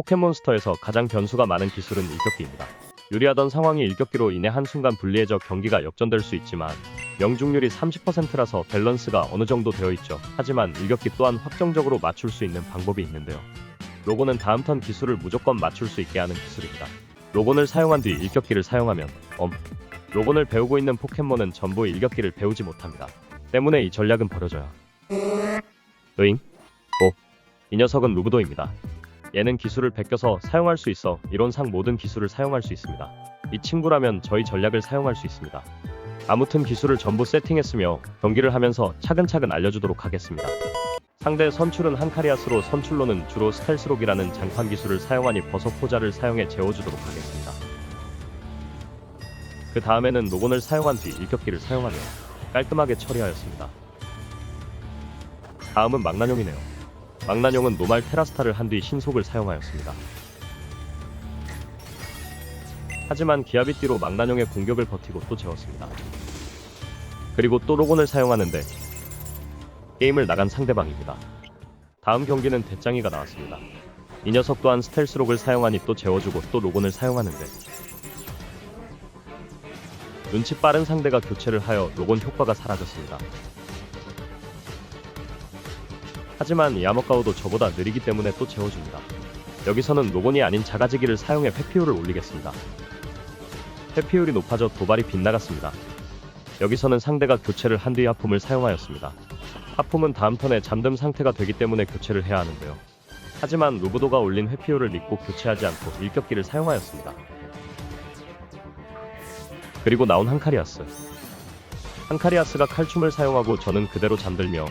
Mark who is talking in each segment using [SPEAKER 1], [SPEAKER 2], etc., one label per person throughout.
[SPEAKER 1] 포켓몬스터에서 가장 변수가 많은 기술은 일격기입니다. 유리하던 상황이 일격기로 인해 한순간 불리해져 경기가 역전될 수 있지만 명중률이 30%라서 밸런스가 어느 정도 되어 있죠. 하지만 일격기 또한 확정적으로 맞출 수 있는 방법이 있는데요. 로곤은 다음 턴 기술을 무조건 맞출 수 있게 하는 기술입니다. 로곤을 사용한 뒤 일격기를 사용하면 엄 로곤을 배우고 있는 포켓몬은 전부 일격기를 배우지 못합니다. 때문에 이 전략은 버려져요. 으잉? 오. 이 녀석은 루브도입니다. 얘는 기술을 베껴서 사용할 수 있어 이론상 모든 기술을 사용할 수 있습니다. 이 친구라면 저희 전략을 사용할 수 있습니다. 아무튼 기술을 전부 세팅했으며 경기를 하면서 차근차근 알려주도록 하겠습니다. 상대 선출은 한카리아스로 선출로는 주로 스텔스록이라는 장판 기술을 사용하니 버섯 포자를 사용해 재워주도록 하겠습니다. 그 다음에는 로곤을 사용한 뒤 일격기를 사용하며 깔끔하게 처리하였습니다. 다음은 망나뇽이네요. 망나뇽은 노말 테라스타를 한 뒤 신속을 사용하였습니다. 하지만 기아비띠로 망나뇽의 공격을 버티고 또 재웠습니다. 그리고 또 로곤을 사용하는데 게임을 나간 상대방입니다. 다음 경기는 대짱이가 나왔습니다. 이 녀석 또한 스텔스록을 사용하니 또 재워주고 또 로곤을 사용하는데 눈치 빠른 상대가 교체를 하여 로곤 효과가 사라졌습니다. 하지만 야머가오도 저보다 느리기 때문에 또 재워줍니다. 여기서는 로곤이 아닌 자가지기를 사용해 회피율을 올리겠습니다. 회피율이 높아져 도발이 빗나갔습니다. 여기서는 상대가 교체를 한 뒤 하품을 사용하였습니다. 하품은 다음 턴에 잠든 상태가 되기 때문에 교체를 해야 하는데요. 하지만 루브도가 올린 회피율을 믿고 교체하지 않고 일격기를 사용하였습니다. 그리고 나온 한카리아스. 한카리아스가 칼춤을 사용하고 저는 그대로 잠들며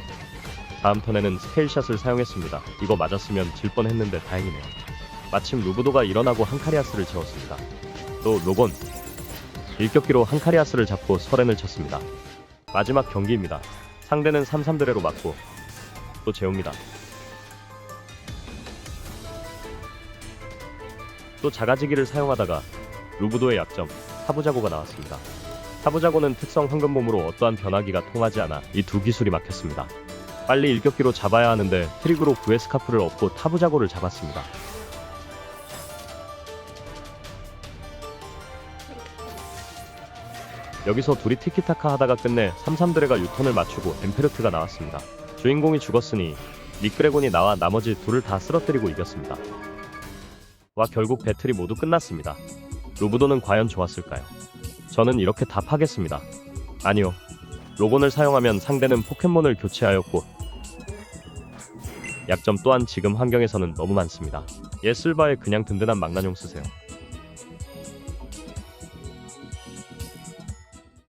[SPEAKER 1] 다음 턴에는 스케일샷을 사용했습니다. 이거 맞았으면 질 뻔했는데 다행이네요. 마침 루브도가 일어나고 한카리아스를 채웠습니다. 또 로곤 일격기로 한카리아스를 잡고 설엔을 쳤습니다. 마지막 경기입니다. 상대는 3-3드레로 맞고 또 재웁니다. 또 자가지기를 사용하다가 루브도의 약점 타부자고가 나왔습니다. 타부자고는 특성 황금몸으로 어떠한 변화기가 통하지 않아 이 두 기술이 막혔습니다. 빨리 일격기로 잡아야 하는데 트릭으로 구에스카프를 얻고 타부자고를 잡았습니다. 여기서 둘이 티키타카 하다가 끝내 33드레가 유턴을 맞추고 엠페르트가 나왔습니다. 주인공이 죽었으니 닉그레곤이 나와 나머지 둘을 다 쓰러뜨리고 이겼습니다. 와 결국 배틀이 모두 끝났습니다. 루브도는 과연 좋았을까요? 저는 이렇게 답하겠습니다. 아니요. 로곤을 사용하면 상대는 포켓몬을 교체하였고 약점 또한 지금 환경에서는 너무 많습니다. 예슬바에 그냥 든든한 망나뇽 쓰세요.